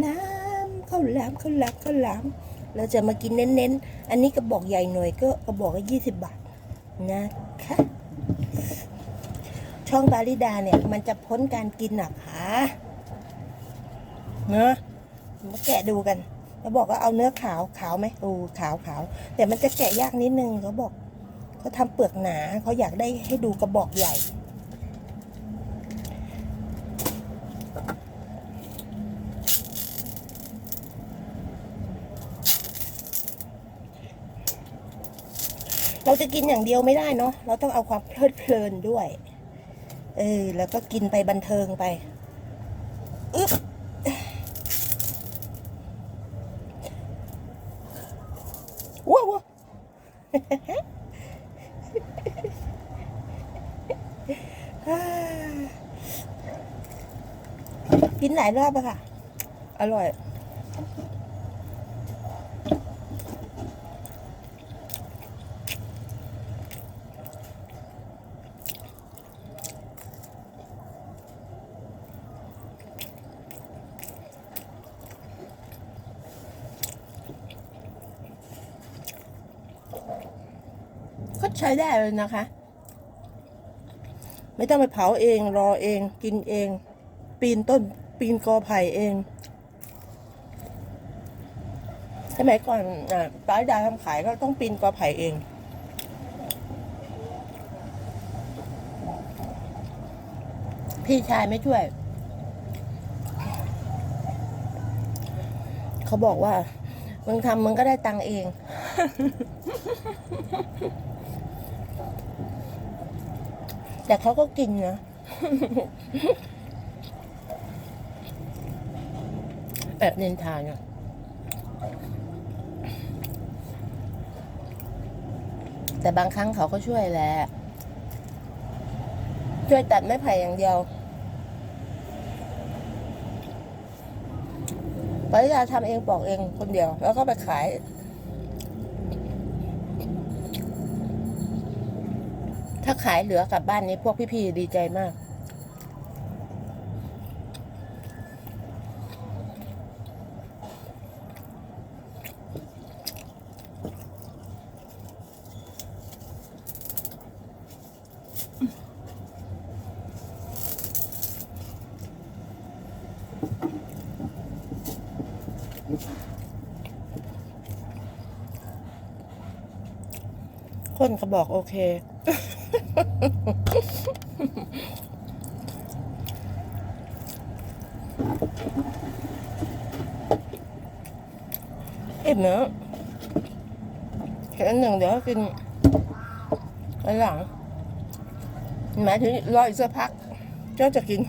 หลามข้าวหลามข้าวหลามข้าวหลาม เราจะมากินเน้นๆ อันนี้กระบอกใหญ่หน่อยก็กระบอกละยี่สิบบาทนะคะช่องบาริดาเนี่ย มันจะพ้นการกินหนักคะเนอะมาแกะดูกันแล้วบอกว่าเอาเนื้อขาวขาวไหมโอ้ขาวขาวแต่มันจะแกะยากนิดนึงเขาบอกเขาทำเปลือกหนาเขาอยากได้ให้ดูกระบอกใหญ่ เราจะกินอย่างเดียวไม่ได้เนาะเราต้องเอาความเพลิดเพลินด้วยเออแล้วก็กินไปบันเทิงไปอึ๊บว้าวกินหลายรอบอะค่ะ อร่อย ใช้ได้เลยนะคะ ไม่ต้องไปเผาเอง รอเอง กินเอง ปีนต้น ปีนกอไผ่เองสมัยก่อนป้ายดาทำขายก็ต้องปีนกอไผ่เอง พี่ชายไม่ช่วย เขาบอกว่ามึงทำมึงก็ได้ตังเอง แต่เขาก็กินนะแอบนินทานี่ยแต่บางครั้งเขาก็ช่วยแหละ ช่วยตัดไม้ไผ่อย่างเดียวปริยาทำเองปอกเองคนเดียว แล้วก็ไปขาย ถ้าขายเหลือกลับบ้านนี้พวกพี่ๆดีใจมาก คนก็บอกโอเค เอ็มเนอะแค่นหนึ่งเดี๋ยวกินอันหลังหมายถึงรออีกสักพักเจ้าจะกิน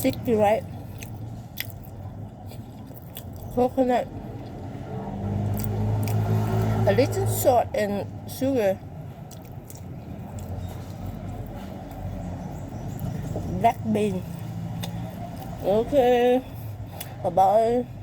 sticky right? Coconut. A little salt and sugar. Black bean. Okay. Bye bye